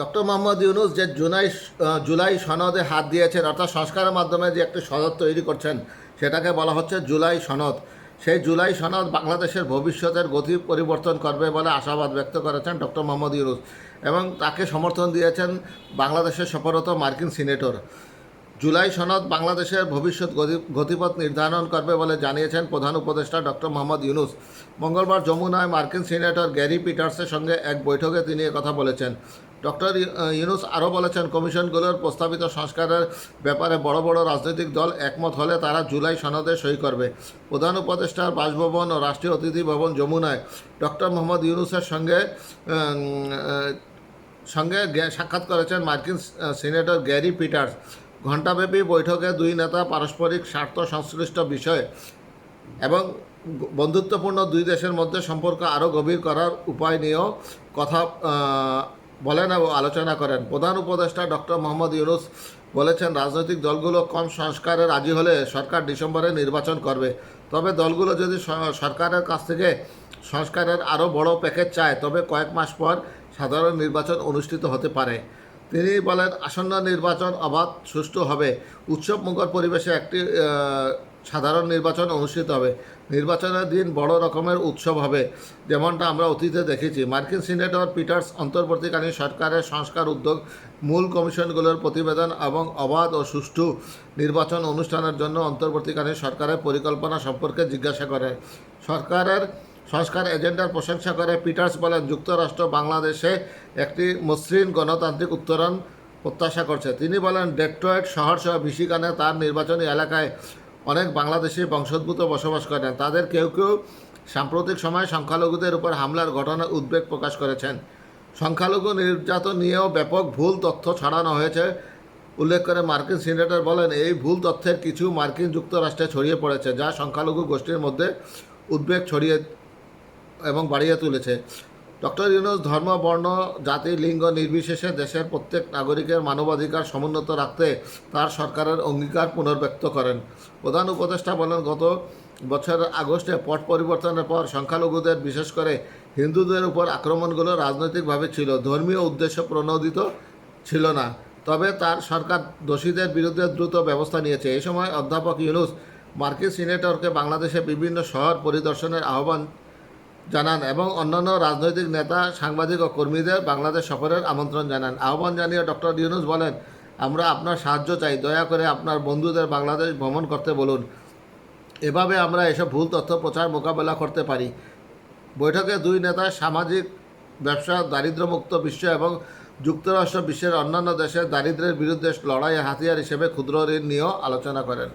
Doctor Mohammad Yunus যে জুলাই জুলাই সনদে হাত দিয়েছেন, অর্থাৎ সংস্কারের মাধ্যমে যে একটি সনদ তৈরি করছেন, সেটাকে বলা হচ্ছে জুলাই সনদ। সেই জুলাই সনদ বাংলাদেশের ভবিষ্যতের গতি পরিবর্তন করবে বলে আশাবাদ ব্যক্ত করেছেন ডক্টর মোহাম্মদ ইউনুস এবং তাকে সমর্থন দিয়েছেন বাংলাদেশের সফররত মার্কিন সিনেটর। জুলাই সনদ বাংলাদেশের ভবিষ্যৎ গতি- গতিপথ নির্ধারণ করবে বলে জানিয়েছেন প্রধান উপদেষ্টা ডক্টর মোহাম্মদ ইউনুস। মঙ্গলবার যমুনায় মার্কিন সিনেটর গ্যারি পিটার্সের সঙ্গে এক বৈঠকে তিনি কথা বলেছেন। ডক্টর ইউনুস আরও বলেছেন, কমিশনগুলোর প্রস্তাবিত সংস্কারের ব্যাপারে বড় বড় রাজনৈতিক দল একমত হলে তারা জুলাই সনদে সই করবে। প্রধান উপদেষ্টার বাসভবন ও রাষ্ট্রীয় অতিথি ভবন যমুনায় ডক্টর মোহাম্মদ ইউনুসের সঙ্গে সঙ্গে সাক্ষাৎ করেছেন মার্কিন সিনেটর গ্যারি পিটার্স। ঘণ্টাব্যাপী বৈঠকে দুই নেতা পারস্পরিক স্বার্থ সংশ্লিষ্ট বিষয় এবং বন্ধুত্বপূর্ণ দুই দেশের মধ্যে সম্পর্ক আরও গভীর করার উপায় নিয়েও কথা বলেন এবং আলোচনা করেন। প্রধান উপদেষ্টা ডক্টর মোহাম্মদ ইউনুস বলেছেন, রাজনৈতিক দলগুলো কম সংস্কারে রাজি হলে সরকার ডিসেম্বরে নির্বাচন করবে। তবে দলগুলো যদি সরকারের কাছ থেকে সংস্কারের আরও বড় প্যাকেজ চায়, তবে কয়েক মাস পর সাধারণ নির্বাচন অনুষ্ঠিত হতে পারে। তিনি বলেন, আসন্ন নির্বাচন অবাধ, সুষ্ঠু হবে। উৎসব মুখর পরিবেশে একটি সাধারণ নির্বাচন অনুষ্ঠিত হবে। নির্বাচনের দিন বড় রকমের উৎসব হবে, যেমনটা আমরা অতীতে দেখেছি। মার্কিন সিনেটর পিটার্স অন্তর্বর্তীকালীন সরকারের সংস্কার উদ্যোগ, মূল কমিশনগুলোর প্রতিবেদন এবং অবাধ ও সুষ্ঠু নির্বাচন অনুষ্ঠানের জন্য অন্তর্বর্তীকালীন সরকারের পরিকল্পনা সম্পর্কে জিজ্ঞাসা করে। সরকারের সংস্কার এজেন্ডার প্রশংসা করে পিটার্স বলেন, যুক্তরাষ্ট্র বাংলাদেশে একটি মসৃণ গণতান্ত্রিক উত্তরণ প্রত্যাশা করছে। তিনি বলেন, ডেট্রয়েট শহর সহ মিশিগানে তার নির্বাচনী এলাকায় অনেক বাংলাদেশি বংশোদ্ভূত বসবাস করেন। তাদের কেউ কেউ সাম্প্রতিক সময়ে সংখ্যালঘুদের উপর হামলার ঘটনায় উদ্বেগ প্রকাশ করেছেন। সংখ্যালঘু নির্যাতন নিয়েও ব্যাপক ভুল তথ্য ছড়ানো হয়েছে। উল্লেখ করে মার্কিন সিনেটর বলেন, এই ভুল তথ্যের কিছু মার্কিন যুক্তরাষ্ট্রে ছড়িয়ে পড়েছে, যা সংখ্যালঘু গোষ্ঠীর মধ্যে উদ্বেগ ছড়িয়ে এবং বাড়িয়ে তুলেছে। ডক্টর ইউনুস ধর্ম, বর্ণ, জাতি, লিঙ্গ নির্বিশেষে দেশের প্রত্যেক নাগরিকের মানবাধিকার সমুন্নত রাখতে তার সরকারের অঙ্গীকার পুনর্ব্যক্ত করেন। প্রধান উপদেষ্টা বলেন, গত বছরের আগস্টে পট পরিবর্তনের পর সংখ্যালঘুদের, বিশেষ করে হিন্দুদের উপর আক্রমণগুলো রাজনৈতিকভাবে ছিল। ধর্মীয় উদ্দেশ্য প্রণোদিত ছিল না। তবে তার সরকার দোষীদের বিরুদ্ধে দ্রুত ব্যবস্থা নিয়েছে। এই সময় অধ্যাপক ইউনুস মার্কিন সিনেটরকে বাংলাদেশে বিভিন্ন শহর পরিদর্শনের আহ্বান জানান এবং অন্যান্য রাজনৈতিক নেতা, সাংবাদিক ও কর্মীদের বাংলাদেশ সফরের আমন্ত্রণ জানান। আহ্বান জানিয়ে ডক্টর ইউনুস বলেন, আমরা আপনার সাহায্য চাই, দয়া করে আপনার বন্ধুদের বাংলাদেশ ভ্রমণ করতে বলুন। এভাবে আমরা এসব ভুল তথ্য প্রচার মোকাবেলা করতে পারি। বৈঠকে দুই নেতা সামাজিক ব্যবসা, দারিদ্র্যমুক্ত বিশ্ব এবং যুক্তরাষ্ট্র বিশ্বের অন্যান্য দেশের দারিদ্র্যের বিরুদ্ধে লড়াইয়ের হাতিয়ার হিসেবে ক্ষুদ্র ঋণ নিয়েও আলোচনা করেন।